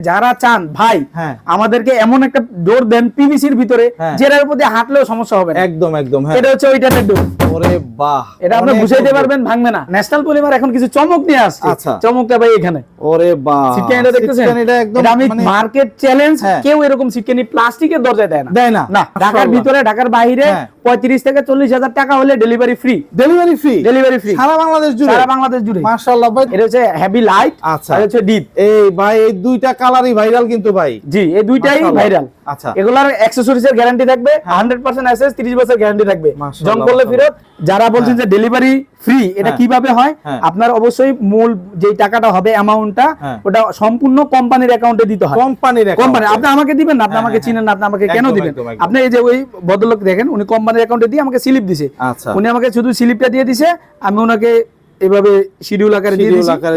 যারা চান ভাই হ্যাঁ। আমাদেরকে এমন একটা ডোর দেন পিভিসির ভিতরে হ্যাঁ। যেটার দিয়ে হাঁটলেও সমস্যা হবে একদম একদম হ্যাঁ। এটা হচ্ছে ওই টাইপের ডোর ওরে বাহ এটা আপনি বুঝাইতে পারবেন ভাঙবে না। ন্যাশনাল পলিমার এখন কিছু চমক নিয়ে আসছে। আচ্ছা। চমকটা ভাই এখানে। ওরে বাহ সিটকানিটা দেখতেছেন? সিটকানিটা একদম আমি মানে মার্কেট চ্যালেঞ্জ। কেউ এরকম সিটকানি প্লাস্টিকের দরজায় দেয় না। দেয় না। না ঢাকার ভিতরে ঢাকার বাইরে থেকে চল্লিশ হাজার টাকা হলে delivery free delivery free delivery free সারা বাংলাদেশ জুড়ে? সারা বাংলাদেশ জুড়ে। মাশাআল্লাহ ভাই। এটা হচ্ছে হেভি লাইট আচ্ছা। হচ্ছে ডিপ এই ভাই এই দুইটা কালারই ভাইরাল কিন্তু ভাই। জি এই দুইটাই ভাইরাল। আচ্ছা। এগুলার অ্যাক্সেসরিজের গ্যারান্টি থাকবে 100% অ্যাসেস 30 বছর গ্যারান্টি থাকবে। মাশাআল্লাহ, জং করলে ফেরত। যারা বলছেন যে হ্যাঁ। ডেলিভারি ফ্রি এটা হ্যাঁ। কীভাবে হয়? হ্যাঁ। আপনার অবশ্যই মূল যেই টাকাটা হবে অ্যামাউন্টটা হ্যাঁ। ওটা সম্পূর্ণ কোম্পানির অ্যাকাউন্টে দিতে হয়। কোম্পানির কোম্পানি আপনি আমাকে দিবেন না আপনি হ্যাঁ, আমাকে হ্যাঁ, চিনেন না আপনি আমাকে কেন দিবেন। আপনি এই যে ওই ভদ্রলোক দেখেন উনি কোম্পানির অ্যাকাউন্টে দিয়ে আমাকে স্লিপ দিছে। আচ্ছা। উনি আমাকে শুধু স্লিপটা দিয়ে দিছে আমি ওনাকে এভাবে শিডিউল আকারে দিয়ে আকারে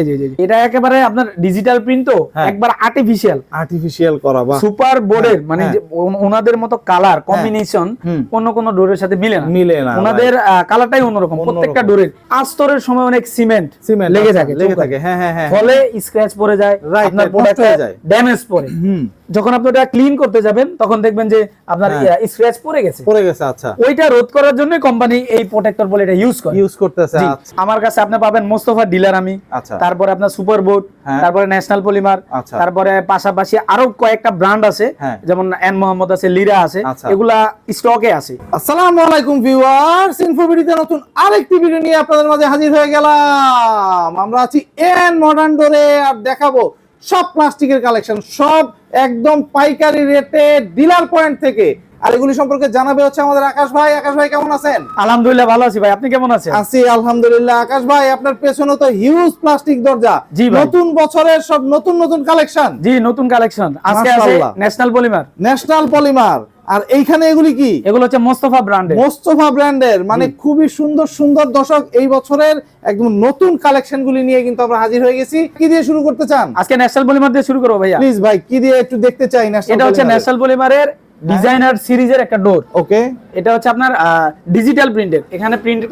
এই যে এটা একেবারে আপনার ডিজিটাল প্রিন্ট তো হ্যাঁ। একবার আর্টিফিশিয়াল আর্টিফিশিয়াল করা বাহ। সুপার বোর্ডের মানে হ্যাঁ। ওনাদের মতো কালার কম্বিনেশন অন্য কোন ডোরের সাথে মিলে না। মিলে না ওনাদের কালারটাই অন্যরকম। প্রত্যেকটা ডোরের আস্তরের সময় অনেক সিমেন্ট সিমেন্ট লেগে থাকে লেগে থাকে। হ্যাঁ হ্যাঁ হ্যাঁ। ফলে স্ক্র্যাচ পড়ে যায় আপনার প্রোডাক্ট হয়ে যায়। ড্যামেজ পড়ে। হুম। যখন আপনি ওটা ক্লিন করতে যাবেন তখন দেখবেন যে আপনার। স্ক্র্যাচ পড়ে গেছে পড়ে গেছে আচ্ছা ওইটা রোধ করার জন্য কোম্পানি এই প্রোটেক্টর বলে এটা ইউজ করে ইউজ করতেছে আচ্ছা আমার কাছে আপনি পাবেন মোস্তফা ডিলার আমি আচ্ছা তারপরে আপনার সুপার বোর্ড হ্যাঁ। তারপরে ন্যাশনাল পলিমার আচ্ছা। তারপরে পাশাপাশি আরও কয়েকটা ব্র্যান্ড আছে হ্যাঁ। যেমন এন মোহাম্মদ আছে লিরা আছে। এগুলা স্টকে আছে আসসালামু আলাইকুম ভিউয়ার্স ইনফোভিডিতে নতুন আরেকটি ভিডিও নিয়ে আপনাদের মাঝে হাজির হয়ে গেলাম আমরা আছি এন মডার্ন ডোরে আর দেখাবো সব প্লাস্টিকের কালেকশন সব একদম পাইকারি রেটে ডিলার পয়েন্ট থেকে। আর এগুলি সম্পর্কে জানাবে হচ্ছে আমাদের আকাশ ভাই। আকাশ ভাই কেমন আছেন? আলহামদুলিল্লাহ ভালো আছি ভাই। আপনি কেমন আছেন? আছি আলহামদুলিল্লাহ। আকাশ ভাই আপনার পেছনে তো হিউজ প্লাস্টিক দরজা। নতুন বছরের সব নতুন নতুন কালেকশন। জি নতুন কালেকশন। আজকে আছে ন্যাশনাল পলিমার ন্যাশনাল পলিমার আর এইখানে এগুলি কি? এগুলো হচ্ছে মোস্তফা ব্র্যান্ডের। মোস্তফা ব্র্যান্ডের মানে খুবই সুন্দর সুন্দর দশক এই বছরের একদম নতুন কালেকশন গুলি নিয়ে কিন্তু আমরা হাজির হয়ে গেছি। কি দিয়ে শুরু করতে চান? আজকে ন্যাশনাল পলিমার দিয়ে শুরু করব ভাইয়া। প্লিজ ভাই কি দিয়ে একটু দেখতে চাই না এটা হচ্ছে ন্যাশনাল পলিমারের ডিজাইনার সিরিজের একটা ডোর। ওকে। এটা হচ্ছে আপনার ডিজিটাল প্রিন্টের এখানে প্রিন্ট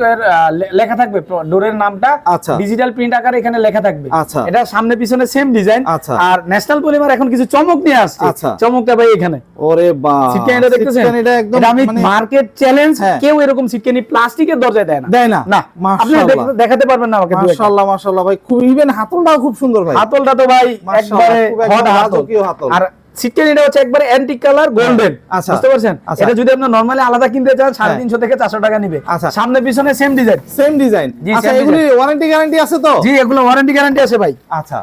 লেখা থাকবে। ডোরের নামটা আচ্ছা। ডিজিটাল প্রিন্ট আকারে এখানে লেখা থাকবে। আচ্ছা। এটা সামনে পিছনে সেম ডিজাইন আচ্ছা। আর ন্যাশনাল পলিমার এখন কিছু চমক নিয়ে আসছে। আচ্ছা। চমকটা ভাই এখানে। ওরে বাহ সিটকানিটা দেখতেছেন? সিটকানিটা একদম এটা আমি মার্কেট চ্যালেঞ্জ হ্যাঁ। কেউ এরকম সিটকানি প্লাস্টিকের দরজায় দেয় না। দেয় না। না। আপনি মাশাআল্লাহ। দেখ- দেখাতে পারবেন না আমাকে। মাশাআল্লাহ মাশাআল্লাহ ভাই। খুব ইভেন হাতলটাও খুব সুন্দর ভাই। হাতলটা তো ভাই একবারে খুব হট হাতল। আর সিটকানিটা হচ্ছে একবারে অ্যান্টিক কালার গোল্ডেন আচ্ছা। বুঝতে পারছেন? আচ্ছা। এটা যদি আপনি নরমালি আলাদা কিনতে চান সাড়ে তিনশো থেকে চারশো টাকা নিবে। আচ্ছা। সামনে পিছনে সেম ডিজাইন সেম ডিজাইন আচ্ছা এগুলি ওয়ারেন্টি গ্যারান্টি আছে তো? জি এগুলো ওয়ারেন্টি গ্যারান্টি আছে ভাই। আচ্ছা।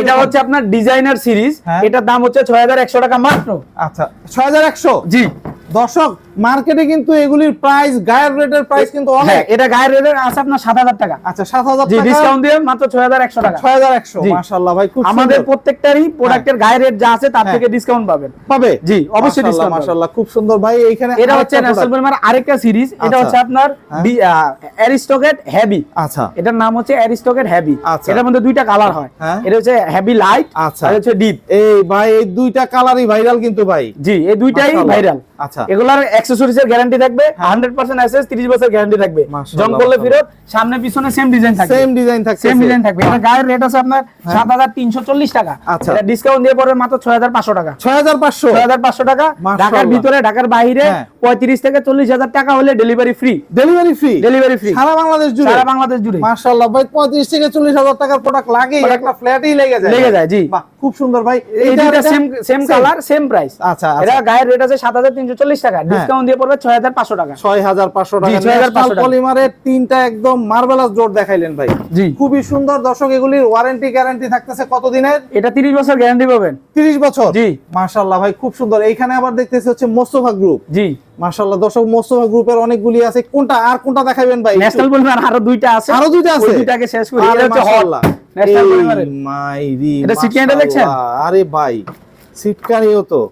এটা হচ্ছে আপনার ডিজাইনার সিরিজ হ্যাঁ। এটার দাম হচ্ছে ছয় হাজার একশো টাকা মাত্র। আচ্ছা 6100 জি। দর্শক মার্কেটে কিন্তু এগুলির প্রাইস গায়ের রেটের প্রাইস কিন্তু হ্যাঁ অনেক এটা গায়ের রেটের আছে আপনার সাত হাজার টাকা। আচ্ছা 7000 জি টাকা। ডিসকাউন্ট দিয়ে মাত্র ছয় হাজার একশো টাকা। 6100 জি। মাশাআল্লাহ ভাই খুব আমাদের প্রত্যেকটারই প্রোডাক্টের গায়ের রেট যা আছে তার হ্যাঁ। থেকে ডিসকাউন্ট পাবেন। পাবে? জি, অবশ্যই discount মাশাআল্লাহ খুব সুন্দর। ভাই এইখানে এটা হচ্ছে ন্যাশনাল product। আরেকটা সিরিজ এটা আচ্ছা। হচ্ছে আপনার হ্যাঁ। অ্যারিস্টোকেট হেভি আচ্ছা। এটার নাম হচ্ছে অ্যারিস্টোকেট হেভি আচ্ছা। এটার মধ্যে দুইটা কালার হয়। হ্যাঁ। এটা হচ্ছে হেভি লাইট আচ্ছা। আর হচ্ছে ডিপ এই ভাই এই দুইটা কালারই ভাইরাল কিন্তু ভাই। জি এই দুইটাই ভাইরাল আচ্ছা। এগুলার অ্যাক্সেসরিজ এর গ্যারান্টি থাকবে 100% অ্যাসেস 30 বছর গ্যারান্টি থাকবে। জং করলে। ফেরত সামনে পিছনে সেম ডিজাইন থাকবে। সেম ডিজাইন থাকছে সেম ডিজাইন থাকবে। এটা গায়ের রেট আছে আপনার 7340 টাকা। আচ্ছা। এটা ডিসকাউন্ট দিয়ে পড়বে মাত্র 6500 টাকা। 6500 6500 টাকা। ঢাকার ভিতরে ঢাকার বাইরে হ্যাঁ। 35 থেকে 40 হাজার টাকা হলে delivery free delivery free delivery free সারা বাংলাদেশ জুড়ে? সারা বাংলাদেশ জুড়ে। মাশাআল্লাহ ভাই 35 থেকে 40 হাজার টাকার প্রোডাক্ট লাগে একটা ফ্ল্যাটই লেগে যায়। লেগে যায়, জি। খুব সুন্দর ভাই। এইটা- same same colour same price আচ্ছা এটা গায়ের রেট আছে 7340 টাকা। ডিসকাউন্ট দিয়ে পড়বে 6500 টাকা। 6500 টাকা। 6500 ন্যাশনাল টাকা। পলিমারের তিনটা একদম মার্বেলাস ডোর দেখাইলেন ভাই। জি। খুবই সুন্দর। দর্শক এগুলির ওয়ারেন্টি গ্যারান্টি থাকতেছে কতদিনের? এটা 30 বছর গ্যারান্টি পাবেন। 30 বছর? জি। মাশাআল্লাহ ভাই খুব সুন্দর। এইখানে আবার দেখতেছি হচ্ছে মোস্তফা গ্রুপ জি। মাশাআল্লাহ দর্শক মোস্তফা গ্রুপের অনেকগুলি আছে। কোনটা আর কোনটা দেখাবেন ভাই ন্যাশনাল পলিমার আরও দুইটা আছে। আরও দুইটা আছে? দুইটাকে শেষ করি। এটা হচ্ছে মাশাআল্লাহ। ন্যাশনাল এই পলিমারের। মাইরি এটা সিটকানিটা দেখছেন? মাশাআল্লাহ। আরে ভাই সিটকানিও তো।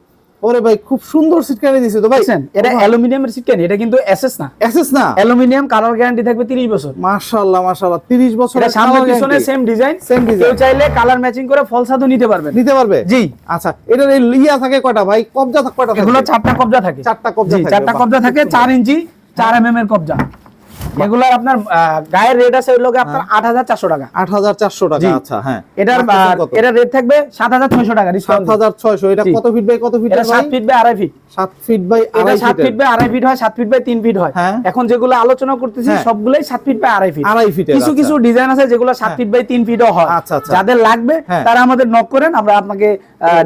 ওরে ভাই খুব সুন্দর সিটকানি দিছে তো ভাই? এটা অ্যালুমিনিয়ামের সিটকানি এটা কিন্তু এসএস না। এসএস না? অ্যালুমিনিয়াম কালার গ্যারান্টি থাকবে 30 বছর। মাশাআল্লাহ মাশাআল্লাহ 30 বছর এটা সামনে পিছনে সেম ডিজাইন Same design। কেউ চাইলে কালার ম্যাচিং করে ফলসাদও নিতে পারবেন। নিতে পারবে? জি। আচ্ছা এটার এই লিয়া থাকে কয়টা ভাই? কবজা থাকে কয়টা এগুলো চারটা কবজা থাকে। চারটা কবজা থাকে, চারটা কবজা থাকে সুন্দর। 4 ইঞ্চি 4 এমএম এর কবজা। এগুলার আপনার গায়ের রেট আছে ওই লোকে আপনার আট হাজার চারশো টাকা। আট হাজার চারশো টাকা আচ্ছা হ্যাঁ। এটার? এটার রেট থাকবে সাত হাজার ছয়শো টাকা সাত হাজার ছয়শো এটা কত ফিট বাই কত ফিট সাত ফিট বাই আড়াই ফিট সাত ফিট বাই এটা সাত ফিট ফিট বাই আড়াই ফিট হয় সাত ফিট বাই তিন ফিট হয়। হ্যাঁ। এখন যেগুলো আলোচনা করতেছি হ্যাঁ। সবগুলোই সাত ফিট বাই আড়াই ফিট আড়াই ফিটের কিছু কিছু ডিজাইন আছে যেগুলো সাত ফিট বাই তিন ফিটও হয়। আচ্ছা, আচ্ছা। যাদের লাগবে হ্যাঁ। তারা আমাদের নক করেন আমরা আপনাকে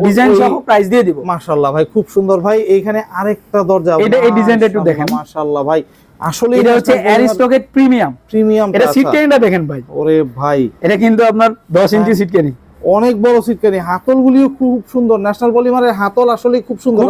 ডিজাইন সহ প্রাইস দিয়ে দিব। মাশাআল্লাহ ভাই খুব সুন্দর ভাই। এইখানে আরেকটা দরজা এটা এই ডিজাইনটা একটু দেখেন। মাশাআল্লাহ ভাই। আসলে এটা হচ্ছে অ্যারিস্টকেট প্রিমিয়াম প্রিমিয়াম এটা সিট ক্যানিটা দেখেন ভাই। ওরে ভাই। এটা কিন্তু আপনার দশ হ্যাঁ। ইঞ্চি সিট ক্যানি অনেক বড় সিটকানি হাতলগুলিও খুব সুন্দর। ন্যাশনাল পলিমারের হাতল আসলে খুব সুন্দর।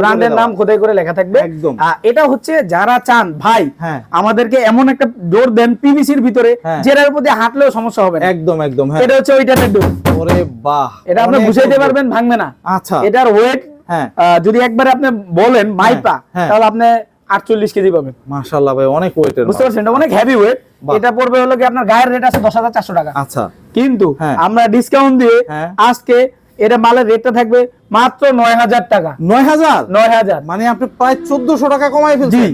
ব্র্যান্ডের নাম খোদাই করে লেখা থাকবে। একদম। এটা হচ্ছে যারা চান ভাই হ্যাঁ। আমাদেরকে এমন একটা ডোর দেন পিভিসির ভিতরে হ্যাঁ। যেটার প্রতি হাঁটলেও সমস্যা হবে একদম একদম এটা হচ্ছে ওইটার ডোর ওরে বাহ। এটা আপনি বুঝাইতে পারবেন ভাঙবে না। আচ্ছা। এটার ওয়েট হ্যাঁ। যদি একবারে আপনি বলেন মাইপা। তাহলে আপনি আটচল্লিশ কেজি পাবেন। মাশাআল্লাহ ভাই অনেক ওয়েটের বুঝতে পারছেন? এটা অনেক হেভি ওয়েট এটা পড়বে হলো কি আপনার গায়ের রেট আছে দশ হাজার চারশো টাকা। আচ্ছা। কিন্তু হ্যাঁ। আমরা ডিসকাউন্ট দিয়ে হ্যাঁ। আজকে এটা মালের রেটটা থাকবে মাত্র নয় হাজার টাকা। নয় হাজার? নয় হাজার। মানে আপনি প্রায় চোদ্দশো টাকা কমাই ফেলছেন। জি।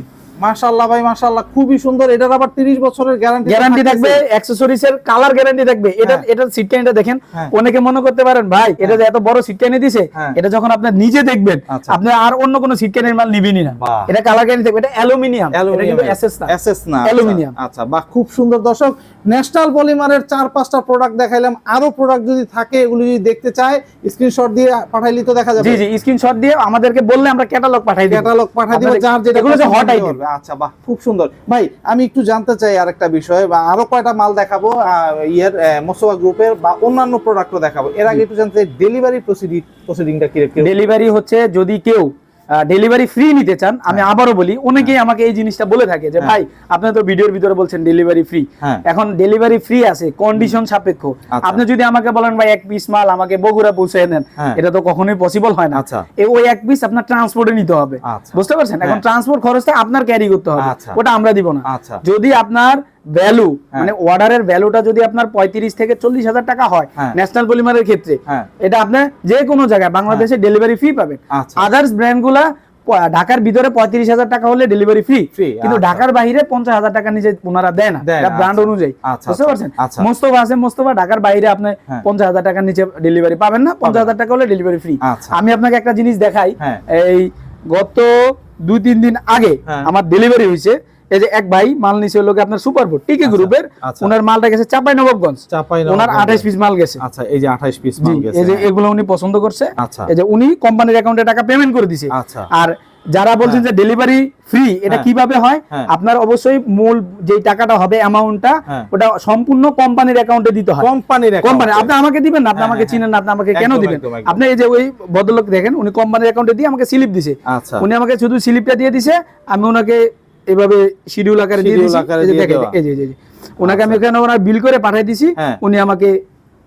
মাশাআল্লাহ ভাই মাশাআল্লাহ। খুবই সুন্দর। এটার আবার তিরিশ বছরের গ্যারান্টি গ্যারান্টি থাকবে অ্যাক্সেসরিজ এর কালার গ্যারান্টি থাকবে। এটা হ্যাঁ। এটা সিট ক্যানিটা দেখেন। হ্যাঁ। অনেকে মনে করতে পারেন ভাই এটা এত বড় দিছে হ্যাঁ। এটা যখন আপনি নিজে দেখবেন আচ্ছা। আপনি আর অন্য কোনো মাল নিবেনই না। এটা কালার গ্যারান্টি থাকবে। এটা অ্যালুমিনিয়াম। এটা কিন্তু এসএস না। এসএস না অ্যালুমিনিয়াম। আচ্ছা, আচ্ছা বাহ খুব সুন্দর। দর্শক ন্যাশনাল পলিমারের চার পাঁচটা প্রোডাক্ট দেখাইলাম। আরও প্রোডাক্ট যদি থাকে এগুলো যদি দেখতে চায় স্ক্রিনশট দিয়ে পাঠাইলে তো দেখা যাবে। জি জি স্ক্রিনশট দিয়ে আমাদেরকে বললে আমরা ক্যাটালগ পাঠাই দিই ক্যাটালগ পাঠাই দিবে যার যেটা এগুলো হট আইটেম। আচ্ছা বাহ খুব সুন্দর। ভাই আমি একটু জানতে চাই আর একটা বিষয় বা আরও কয়টা মাল দেখাবো ইয়ের মোসোয়া গ্রুপের বা অন্যান্য প্রোডাক্টও দেখাবো। এর আগে একটু জানতে চাই ডেলিভারি প্রসিডিং প্রসিডিংটা কি কি ডেলিভারি হচ্ছে যদি কেউ ডেলিভারি ফ্রি নিতে চান আমি আবারও বলি অনেকেই আমাকে এই জিনিসটা বলে থাকে যে হ্যাঁ। ভাই আপনি তো ভিডিওর ভিতরে বলছেন ডেলিভারি ফ্রি হ্যাঁ। এখন ডেলিভারি ফ্রি আছে কন্ডিশন সাপেক্ষ আচ্ছা। আপনি যদি আমাকে বলেন ভাই এক পিস মাল আমাকে বগুড়া পৌঁছে দেন হ্যাঁ। এটা তো কখনোই পসিবল হয় না আচ্ছা। এ ওই এক পিস আপনার ট্রান্সপোর্টে নিতে হবে আচ্ছা। বুঝতে পারছেন এখন হ্যাঁ। ট্রান্সপোর্ট খরচটা আপনার ক্যারি করতে হবে। ওটা আমরা দিব না। যদি আপনার ভ্যালু হ্যাঁ। মানে অর্ডারের ভ্যালুটা যদি আপনার পঁয়ত্রিশ থেকে চল্লিশ হাজার টাকা হয় হ্যাঁ। ন্যাশনাল পলিমারের ক্ষেত্রে হ্যাঁ। এটা আপনার যে কোনো জায়গায় বাংলাদেশে ডেলিভারি ফ্রি পাবেন আচ্ছা। আদার্স ব্র্যান্ডগুলা প- ঢাকার ভিতরে পঁয়ত্রিশ হাজার টাকা হলে ডেলিভারি ফ্রি কিন্তু আচ্ছা। ঢাকার বাইরে পঞ্চাশ হাজার টাকা নিচে ওনারা দেয় না ব্র্যান্ড আচ্ছা। অনুযায়ী আচ্ছা, বুঝতে আচ্ছা, পারছেন আচ্ছা। মোস্তফা আছে মোস্তফা ঢাকার বাইরে আপনি হ্যাঁ। পঞ্চাশ হাজার টাকার নিচে ডেলিভারি পাবেন না পঞ্চাশ হাজার টাকা হলে ডেলিভারি ফ্রি আচ্ছা। আমি আপনাকে একটা জিনিস দেখাই হ্যাঁ। এই গত দুই তিন দিন আগে হ্যাঁ। আমার ডেলিভারি হয়েছে এই যে এক ভাই মাল নিচে আপনার সুপার বোর্ড টিকি গ্রুপের। ওনার মালটা গেছে চাপাই নবাবগঞ্জ। ওনার আঠাইশ পিস মাল গেছে আচ্ছা এই যে 28 পিস মাল গেছে এই যে হ্যাঁ। এগুলো উনি পছন্দ করছে আচ্ছা। এই যে উনি কোম্পানির অ্যাকাউন্টে টাকা পেমেন্ট করে দিছে আচ্ছা। আর যারা বলছেন যে ডেলিভারি ফ্রি এটা হ্যাঁ। কীভাবে হয় হ্যাঁ। আপনার অবশ্যই মূল যে টাকাটা হবে অ্যামাউন্টটা হ্যাঁ। ওটা সম্পূর্ণ কোম্পানির অ্যাকাউন্টে দিতে হয় কোম্পানির কোম্পানি আপনি আমাকে দিবেন না আপনি হ্যাঁ, আমাকে হ্যাঁ, চিনেন না আপনি আমাকে কেন দিবেন। আপনি এই যে ওই ভদ্রলোক দেখেন উনি কোম্পানির অ্যাকাউন্টে দিয়ে আমাকে স্লিপ দিছে আচ্ছা। উনি আমাকে শুধু স্লিপটা দিয়ে দিছে আমি ওনাকে এভাবে শিডিউল আকারে দিয়ে আকারে এই যে দেখেন এই যে এই যে, ওনাকে আমি ওখানে ওনার বিল করে পাঠিয়ে দিছি। হ্যাঁ। উনি আমাকে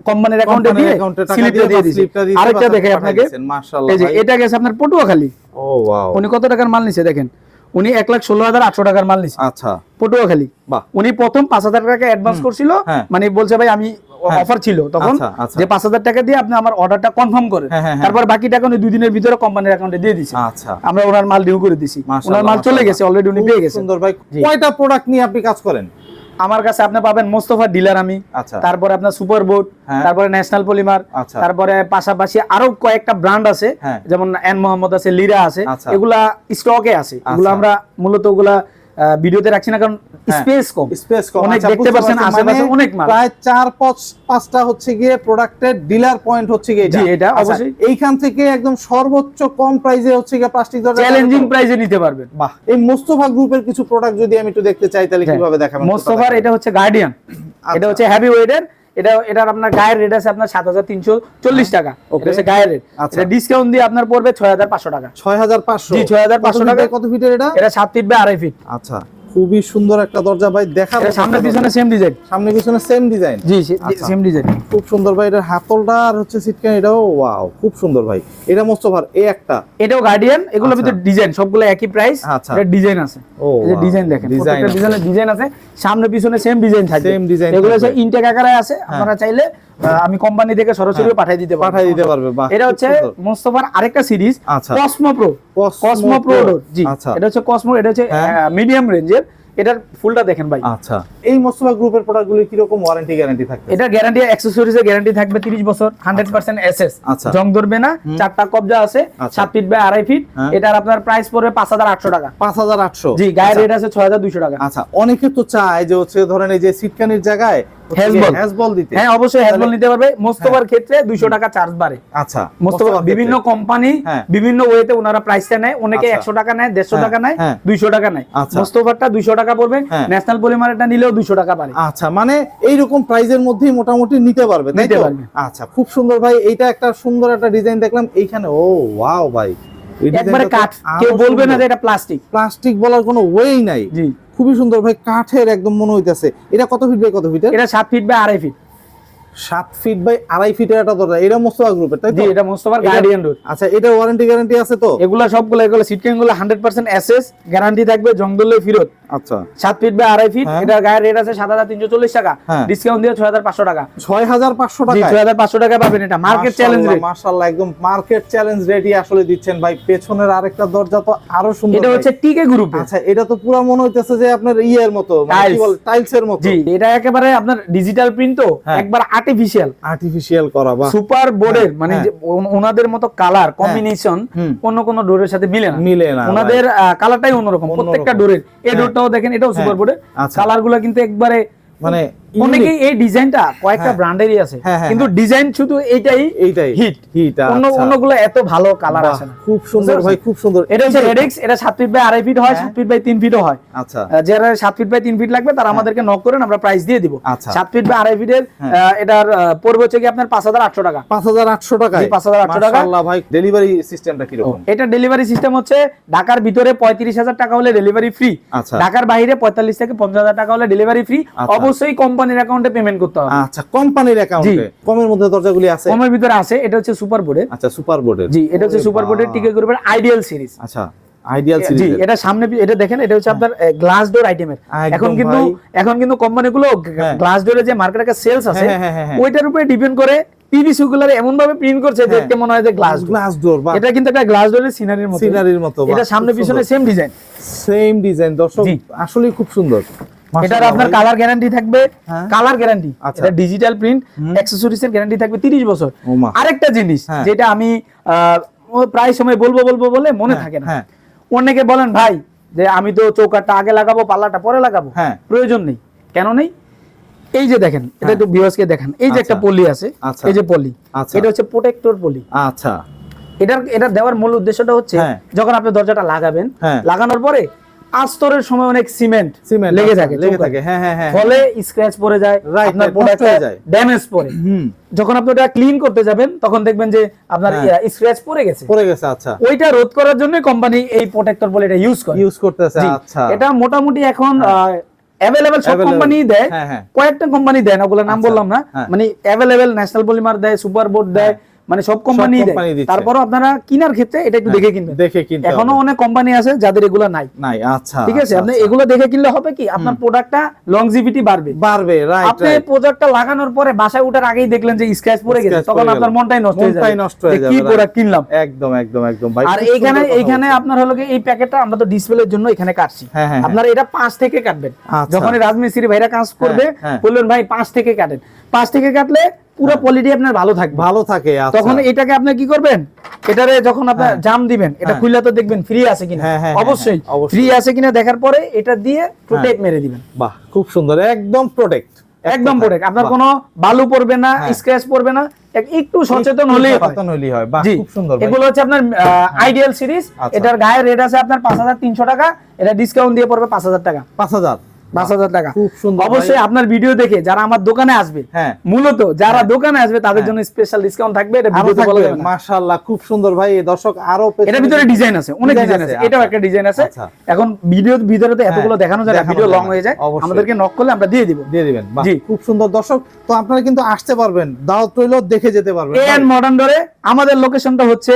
কোম্পানির অ্যাকাউন্টে দিয়ে স্লিপটা দিয়ে দিছি আরেকটা বাস দেখে আপনাকে। মাশাআল্লাহ এই যে এটা গেছে আপনার পটুয়াখালী। ও ওয়াও উনি কত টাকার মাল নিছে দেখেন। উনি এক লাখ ষোলো হাজার আটশো টাকার মাল নিছে। আচ্ছা। পটুয়াখালী। বাহ। উনি প্রথম পাঁচ হাজার টাকা অ্যাডভান্স করছিল। হ্যাঁ। মানে বলছে ভাই আমি। অফার ছিল তখন আচ্ছা, আচ্ছা। যে পাঁচ হাজার টাকা দিয়ে আপনি আমার অর্ডারটা কনফার্ম করেন হ্যাঁ, হ্যাঁ, হ্যাঁ। তারপর বাকি টাকা উনি দুই দিনের ভিতরে কোম্পানির অ্যাকাউন্টে দিয়ে দিছে আচ্ছা আমরা ওনার মাল ডিউ করে দিছি ওনার মাল চলে গেছে অলরেডি উনি পেয়ে গেছে সুন্দর ভাই কয়টা প্রোডাক্ট নিয়ে আপনি কাজ করেন আমার কাছে আপনি পাবেন মোস্তফা ডিলার আমি আচ্ছা। তারপরে আপনার সুপার বোর্ড হ্যাঁ। তারপরে ন্যাশনাল পলিমার। তারপরে পাশাপাশি আরও কয়েকটা ব্র্যান্ড আছে হ্যাঁ। যেমন এন মোহাম্মদ আছে লিরা আছে। এগুলা স্টকে আছে এগুলো। আমরা মূলত ওগুলা ভিডিওতে রাখছি না কারণ হ্যাঁ। স্পেস কম। স্পেস কম। অনেক আচ্ছা, দেখতে পাচ্ছেন আশেপাশে মানে অনেক মাল। প্রায় চার পাঁচ পাঁচটা হচ্ছে গিয়ে প্রোডাক্টের ডিলার পয়েন্ট হচ্ছে গিয়ে জি, এটা। আচ্ছা, অবশ্যই। এইখান থেকে একদম সর্বোচ্চ কম প্রাইসে হচ্ছে গিয়ে প্লাস্টিক দরজা চ্যালেঞ্জিং প্রাইসে নিতে পারবেন। বাহ এই মোস্তফা গ্রুপের কিছু প্রোডাক্ট যদি আমি একটু দেখতে চাই তাহলে কীভাবে দেখাবেন? মোস্তফার এটা হচ্ছে গার্ডিয়ান আচ্ছা। এটা হচ্ছে হ্যাভি ওয়েটের এটা এটার আপনার গায়ের রেট আছে আপনার সাত হাজার তিনশো চল্লিশ টাকা. গায়ের রেট আচ্ছা। ডিসকাউন্ট দিয়ে আপনার পড়বে ছয় হাজার পাঁচশো টাকা। ছয় হাজার পাঁচশো। ছয় হাজার পাঁচশো টাকা। কত ফিটের এটা? এটা সাত ফিট বা আড়াই ফিট আচ্ছা। খুবই সুন্দর একটা দরজা ভাই এটা মতো সামনে পিছনে সেম ডিজাইন সামনে পিছনে সেম ডিজাইন জি আচ্ছা। সেম ডিজাইন খুব সুন্দর ভাই এটার হাতলটা আর হচ্ছে সিটকান এটাও ওয়াও খুব সুন্দর ভাই এটা মোস্তফার এই একটা এটাও গার্ডিয়ান এগুলোর ভিতর ভিতরে ডিজাইন সবগুলো একই প্রাইস আচ্ছা। এটা ডিজাইন আছে ও, এই যে ডিজাইন দেখেন প্রত্যেকটা। ডিজাইনের ডিজাইন আছে সামনে পিছনে সেম ডিজাইন থাকবে সেম ডিজাইন এগুলো। হ্যাঁ। ইনটেক আকারে আছে আপনারা চাইলে আমি কোম্পানি থেকে সরাসরি পাঠিয়ে দিতে পারব। পাঠিয়ে দিতে পারবে, এটা হচ্ছে মোস্তফার আরেকটা সিরিজ আচ্ছা। Cosmo Pro Cosmo Pro ji. আচ্ছা। এটা হচ্ছে কসমো এটা হচ্ছে হ্যাঁ। মিডিয়াম রেঞ্জের এটার ফুলটা দেখেন ভাই। আচ্ছা। এই মোস্তফা গ্রুপের প্রোডাক্টগুলি কীরকম ওয়ারেন্টি গ্যারান্টি থাকবে এটা গ্যারান্টি অ্যাক্সেসরিজ এর গ্যারান্টি থাকবে 30 বছর 100% এসএস আচ্ছা। জং ধরবে না চারটা কবজা আছে আচ্ছা। 7 ফিট বাই আড়াই ফিট হ্যাঁ। এটার আপনার প্রাইস পড়বে 5800 টাকা। পাঁচ হাজার আটশো। জি গায়ের রেট আছে 6200 টাকা। আচ্ছা। অনেকে তো চায় যে হচ্ছে ধরেন এই যে সিটকানির জায়গায় হ্যাজবল। হ্যাজবল দিতে। হ্যাঁ অবশ্যই হ্যাজবল নিতে পারবে। মোস্তফার ক্ষেত্রে 200 টাকা চার্জ বাড়ে। আচ্ছা মোস্তফা বিভিন্ন কোম্পানি। বিভিন্ন ওয়েতে ওনারা প্রাইসটা নেয়। অনেকে। 100 টাকা নেয় 150 টাকা নেয়। 200 টাকা নেয়। 200 টাকা পড়বে। ন্যাশনাল পলিমারটা নিলেও 200 টাকা পারে মানে এইরকম প্রাইজের মধ্যেই মোটামুটি নিতে পারবে নিতে পারবে। আচ্ছা খুব সুন্দর ভাই এইটা একটা সুন্দর একটা ডিজাইন দেখলাম এইখানে ও ওয়াও ভাই। একবারে কাঠ। কেউ বলবে না যে এটা প্লাস্টিক প্লাস্টিক বলার কোনো ওয়েই নাই। জি। খুবই সুন্দর ভাই, কাঠের একদম মনে হইতেছে। এটা কত ফিট ভাই, কত ফিট এটা সাত ফিট বা আড়াই ফিট সাত ফিট বাই আড়াই ফিটের একটা দরজা। এটা মোস্তফা গ্রুপের তাই এটা মোস্তফার গার্ডিয়ান ডোর আচ্ছা এটা ওয়ারেন্টি গ্যারান্টি আছে তো? এগুলা সবগুলো এগুলো সিটকিংগুলো 100% এসএস গ্যারান্টি থাকবে জংদলে ফিরত। আচ্ছা। 7 ফিট বাই আড়াই ফিট হ্যাঁ। এটা গায়ের রেট আছে 7340 টাকা। হ্যাঁ। ডিসকাউন্ট দিয়ে 6500 টাকা। ছয় হাজার পাঁচশো টাকা 6500 টাকা পাবেন এটা। মার্কেট চ্যালেঞ্জ রেট মার্শাল্লাহ একদম মার্কেট চ্যালেঞ্জ রেটই আসলে দিচ্ছেন ভাই। পেছনের আরেকটা দরজা তো আরও সুন্দর এটা হচ্ছে টিকে গ্রুপে আচ্ছা এটা তো পুরো মনে হইতেছে যে আপনার ইয়ের মতো টাইলস এর মতো। জি এটা একেবারে আপনার ডিজিটাল প্রিন্ট তো। হ্যাঁ। একবার আর্টিফিশিয়াল আর্টিফিশিয়াল করা বা সুপার বোর্ডের মানে হ্যাঁ। ওনাদের মতো কালার কম্বিনেশন অন্য কোন ডোরের সাথে মিলে না। মিলে না ওনাদের কালারটাই অন্যরকম। প্রত্যেকটা ডোরের এই হ্যাঁ। ডোরটাও দেখেন এটাও সুপার বোর্ডের কালারগুলো কালারগুলো কিন্তু একবারে মানে অনেকেই এই ডিজাইনটা কয়েকটা হ্যাঁ। ব্র্যান্ডেরই আছে হ্যাঁ, হ্যাঁ, কিন্তু ডিজাইন শুধু এইটাই এইটাই। হিট। হিট অন্য অন্যগুলো এত ভালো কালার না। খুব সুন্দর ভাই খুব সুন্দর। এটা হচ্ছে রেডিক্স এটা ফিট বাই আড়াই ফিট হয় ফিট বাই ফিটও হয়। আচ্ছা। যারা ফিট বাই ফিট লাগবে তারা আমাদেরকে নক করেন আমরা প্রাইস দিয়ে দিব। আচ্ছা। ফিট বাই আড়াই ফিটের। এটার পড়বে হচ্ছে কি আপনার পাঁচ হাজার আটশো টাকা। পাঁচ হাজার আটশো টাকায়? জি, 5,800 টাকা। মাশাআল্লাহ ভাই ডেলিভারি সিস্টেমটা এটা ডেলিভারি সিস্টেম হচ্ছে ঢাকার ভিতরে পঁয়ত্রিশ হাজার টাকা হলে ডেলিভারি ফ্রি আচ্ছা। ঢাকার বাইরে পঁয়তাল্লিশ থেকে পঞ্চাশ হাজার টাকা হলে ডেলিভারি ফ্রি আচ্ছা। অবশ্যই কোম্পানির অ্যাকাউন্টে পেমেন্ট করতে হবে। আচ্ছা কোম্পানির অ্যাকাউন্টে কমের মধ্যে দরজাগুলি আছে? কমের ভিতরে আছে এটা হচ্ছে সুপার বোর্ডের আচ্ছা সুপার বোর্ডের জি এটা হচ্ছে সুপার বোর্ডের টিকে গ্রুপের আইডিয়াল সিরিজ আচ্ছা আইডিয়াল জি এটা সামনে এটা দেখেন এটা হচ্ছে আপনার গ্লাস ডোর আইটেমের একদম এখন কিন্তু এখন কিন্তু কোম্পানিগুলো হ্যাঁ। গ্লাস ডোরে যে মার্কেটে সেলস আছে হ্যাঁ, হ্যাঁ, হ্যাঁ, হ্যাঁ। ওইটার উপরে ডিপেন্ড করে এমন ভাবে প্রিন্ট করছে হ্যাঁ। দেখতে মনে হয় যে গ্লাস গ্লাস ডোর এটা কিন্তু একটা গ্লাস ডোরের সিনারির মতো। সিনারির মতো এটা সামনে পিছনে সেম ডিজাইন সেম ডিজাইন দর্শক আসলে খুব সুন্দর। এটার আপনার কালার গ্যারান্টি থাকবে। কালার গ্যারান্টি আচ্ছা। এটা ডিজিটাল প্রিন্ট অ্যাকসেসরিজ এর গ্যারান্টি থাকবে 30 বছর আরেকটা জিনিস হ্যাঁ। যেটা আমি প্রায় সময় বলব বলব বলে মনে হ্যাঁ, থাকে না হ্যাঁ। অনেকে বলেন ভাই যে আমি তো চৌকাটটা আগে লাগাবো পাল্লাটা পরে লাগাবো। প্রয়োজন নেই কেন নেই এই যে দেখেন এটা একটু ভিউয়ার্সকে দেখেন এই যে একটা আচ্ছা। পলি আছে আচ্ছা। এই যে পলি। এটা হচ্ছে প্রোটেক্টর পলি আচ্ছা এটার এটা দেওয়ার মূল উদ্দেশ্যটা হচ্ছে। যখন আপনি দরজাটা লাগাবেন। লাগানোর পরে আস্তরের সময় অনেক সিমেন্ট সিমেন্ট লেগে থাকে লেগে থাকে হ্যাঁ হ্যাঁ হ্যাঁ। ফলে স্ক্র্যাচ পড়ে যায় Right, আপনার প্রোডাক্ট হয়ে যায়। ড্যামেজ পড়ে। যখন আপনি ওটা ক্লিন করতে যাবেন তখন দেখবেন যে আপনার। স্ক্র্যাচ পড়ে গেছে। পড়ে গেছে আচ্ছা। ওইটা রোধ করার জন্য কোম্পানি এই প্রোটেক্টর বলে এটা ইউজ করে। ইউজ করতেছে আচ্ছা। এটা মোটামুটি এখন অ্যাভেলেবেল সব কোম্পানি দেয়। হ্যাঁ, হ্যাঁ। কয়েকটা কোম্পানি দেয় না ওগুলো নাম আচ্ছা, বললাম না। হ্যাঁ। মানে অ্যাভেলেবেল ন্যাশনাল পলিমার দেয় সুপার বোর্ড দেয় মানে সব কোম্পানি তারপরও আপনারা কিনার ক্ষেত্রে এটা একটু দেখে কিনবেন। দেখে কিনতে এখনও অনেক কোম্পানি আছে যাদের এগুলো নাই। নাই আচ্ছা ঠিক আছে? আচ্ছা, আপনি আচ্ছা। এগুলো দেখে কিনলে হবে কি? আপনার প্রোডাক্টটা লংজিভিটি বাড়বে। বাড়বে রাইট আপনি প্রোডাক্টটা লাগানোর পরে বাসায় উঠার আগেই দেখলেন যে স্ক্র্যাচ পড়ে গেছে। তখন আপনার মনটাই নষ্ট হয়ে যাবে। মনটাই নষ্ট হয়ে যাবে, কি প্রোডাক্ট কিনলাম। একদম একদম একদম ভাই আর এইখানে এইখানে আপনার হলো কি? এই প্যাকেটটা আমরা তো ডিসপ্লের জন্য এখানে কাটছি। হ্যাঁ, হ্যাঁ, আপনারা এটা পাঁচ থেকে কাটবেন। আচ্ছা। যখন রাজমিস্ত্রি ভাইরা কাজ করবে হ্যাঁ। বললেন ভাই পাঁচ থেকে কাটেন। পাঁচ থেকে কাটলে পুরো কোয়ালিটি আপনার ভালো থাকবে। ভালো থাকে আচ্ছা। তখন এটাকে আপনি কি করবেন? এটারে যখন আপনার জাম দিবেন এটা হ্যাঁ। খুললে তো দেখবেন ফ্রি আছে কিনা। হ্যাঁ, হ্যাঁ, অবশ্যই। হ্যাঁ, ফ্রি আছে কিনা দেখার পরে এটা দিয়ে প্রোটেক্ট মেরে দিবেন। বাহ খুব সুন্দর। একদম প্রোটেক্ট একদম প্রোটেক্ট আপনার কোনো বালু পড়বে না হ্যাঁ। স্ক্র্যাচ পড়বে না একটু সচেতন হলেই হয়। সচেতন হলেই হয়। বাহ খুব সুন্দর এগুলো হচ্ছে আপনার আইডিয়াল সিরিজ আচ্ছা। এটার গায়ের রেট আছে আপনার পাঁচ হাজার তিনশো টাকা এটা ডিসকাউন্ট দিয়ে পড়বে পাঁচ হাজার টাকা। পাঁচ হাজার। পাঁচ হাজার টাকা। খুব অবশ্যই আপনার ভিডিও দেখে যারা আমার দোকানে আসবে হ্যাঁ। মূলত যারা হ্যাঁ। দোকানে আসবে তাদের হ্যাঁ। জন্য স্পেশাল ডিসকাউন্ট থাকবে এটা ভিডিওতে বলা যাবে মাশাআল্লাহ খুব সুন্দর ভাই। দর্শক আরও এটার ভিতরে ডিজাইন আছে অনেক ডিজাইন আছে, আছে। এটাও আচ্ছা। একটা ডিজাইন আছে। আচ্ছা। এখন ভিডিওর ভিতরে তো এতগুলো দেখানো যায় ভিডিও লং হয়ে যায়। আমাদেরকে নক করলে আমরা দিয়ে দিব। দিয়ে দিবেন জি। খুব সুন্দর দর্শক। তো আপনারা কিন্তু আসতে পারবেন দাওয়াত রইল দেখে যেতে পারবেন। এন মডার্ন ডোরে আমাদের লোকেশনটা হচ্ছে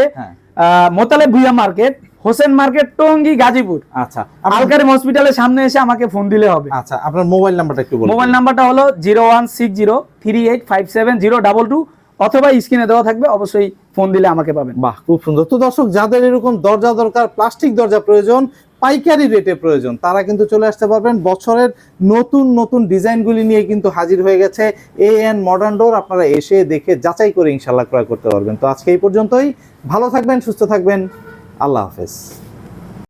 মোতালেব ভুইয়া মার্কেট। হোসেন মার্কেট টঙ্গী গাজীপুর। আচ্ছা আলকারিম হসপিটালের সামনে এসে আমাকে ফোন দিলে হবে। আচ্ছা আপনার মোবাইল নাম্বারটা একটু বলুন মোবাইল নাম্বারটা হলো zero one six zero three eight five seven zero double two অথবা স্ক্রিনে দেওয়া থাকবে অবশ্যই ফোন দিলে আমাকে পাবেন। বাহ খুব সুন্দর। তো দর্শক যাদের এরকম দরজা দরকার প্লাস্টিক দরজা প্রয়োজন পাইকারি রেটে প্রয়োজন তারা কিন্তু চলে আসতে পারবেন। বছরের নতুন নতুন ডিজাইনগুলি নিয়ে কিন্তু হাজির হয়ে গেছে এ এন মডার্ন ডোর আপনারা এসে দেখে যাচাই করে ইনশাল্লাহ ক্রয় করতে পারবেন। তো আজকে এই পর্যন্তই। ভালো থাকবেন সুস্থ থাকবেন। আল্লাহ হাফেজ